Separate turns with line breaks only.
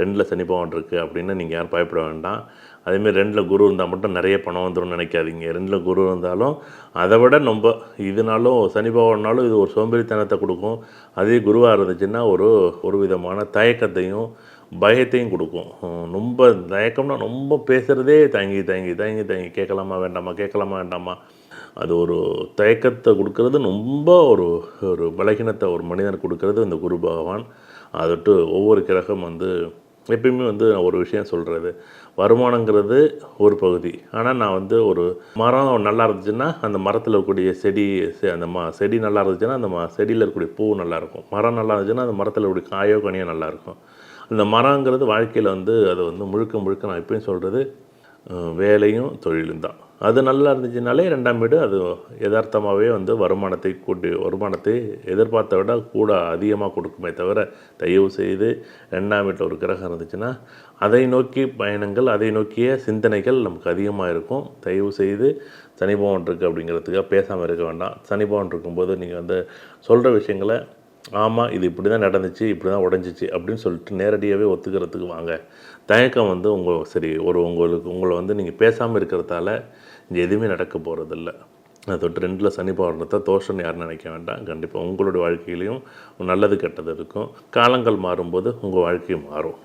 ரெண்டில் சனி பகவான் இருக்குது அப்படின்னு நீங்கள் யாரும் பயப்பட வேண்டாம். அதேமாரி ரெண்டில் குரு இருந்தால் மட்டும் நிறைய பணம் வந்துடும் நினைக்காதீங்க. ரெண்டில் குரு இருந்தாலும் அதை விட ரொம்ப இதனாலும் சனி பகவானாலும் இது ஒரு சோம்பேறித்தனத்தை கொடுக்கும். அதே குருவாக இருந்துச்சுன்னா ஒரு ஒரு விதமான தயக்கத்தையும் பயத்தையும் கொடுக்கும். ரொம்ப தயக்கம்னா ரொம்ப பேசுகிறதே தயங்கி தயங்கி தயங்கி தயங்கி. கேட்கலாமா வேண்டாமா கேட்கலாமா வேண்டாமா? அது ஒரு தயக்கத்தை கொடுக்கறது ரொம்ப ஒரு ஒரு பலகீனத்தை ஒரு மனிதனுக்கு கொடுக்கறது இந்த குரு பகவான். அதட்டு ஒவ்வொரு கிரகம் வந்து எப்பயுமே வந்து நான் ஒரு விஷயம் சொல்கிறது வருமானங்கிறது ஒரு பகுதி. ஆனால் நான் வந்து ஒரு மரம் நல்லா இருந்துச்சுன்னா அந்த மரத்தில் இருக்கக்கூடிய செடி செ- அந்த மா செடி நல்லா இருந்துச்சுன்னா அந்த மா செடியில் இருக்கக்கூடிய பூ நல்லாயிருக்கும் மரம் நல்லா இருந்துச்சுன்னா அந்த மரத்தில் இருக்கக்கூடிய காயோ கனியோ நல்லாயிருக்கும் அந்த மரங்கிறது வாழ்க்கையில் வந்து அது வந்து முழுக்க முழுக்க நான் எப்பயும் சொல்கிறது வேலையும் தொழிலும் தான். அது நல்லா இருந்துச்சுனாலே ரெண்டாம் வீடு அது யதார்த்தமாகவே வந்து வருமானத்தை கூட்டி வருமானத்தை எதிர்பார்த்த விட கூட அதிகமாக கொடுக்குமே தவிர தயவு செய்து ரெண்டாம் வீட்டில் ஒரு கிரகம் இருந்துச்சுன்னா அதை நோக்கி பயணங்கள் அதை நோக்கிய சிந்தனைகள் நமக்கு அதிகமாக இருக்கும். தயவு செய்து சனி இருக்குது அப்படிங்கிறதுக்காக பேசாமல் இருக்க வேண்டாம். சனி இருக்கும்போது நீங்கள் வந்து சொல்கிற விஷயங்களை ஆமாம் இது இப்படி தான் நடந்துச்சு இப்படி தான் உடஞ்சிச்சு அப்படின்னு சொல்லிட்டு நேரடியாகவே ஒத்துக்கிறதுக்கு வாங்க. தயக்கம் வந்து உங்கள் சரி ஒரு உங்களுக்கு உங்களை வந்து நீங்கள் பேசாமல் இருக்கிறதால இங்கே எதுவுமே நடக்க போகிறதில்ல அது தொட்டு ரெண்டில் சனி பகவானத்தை தோஷம்னு யாரும் நினைக்க வேண்டாம். கண்டிப்பாக உங்களுடைய வாழ்க்கையிலையும் நல்லது கெட்டது இருக்கும். காலங்கள் மாறும்போது உங்கள் வாழ்க்கையும் மாறும்.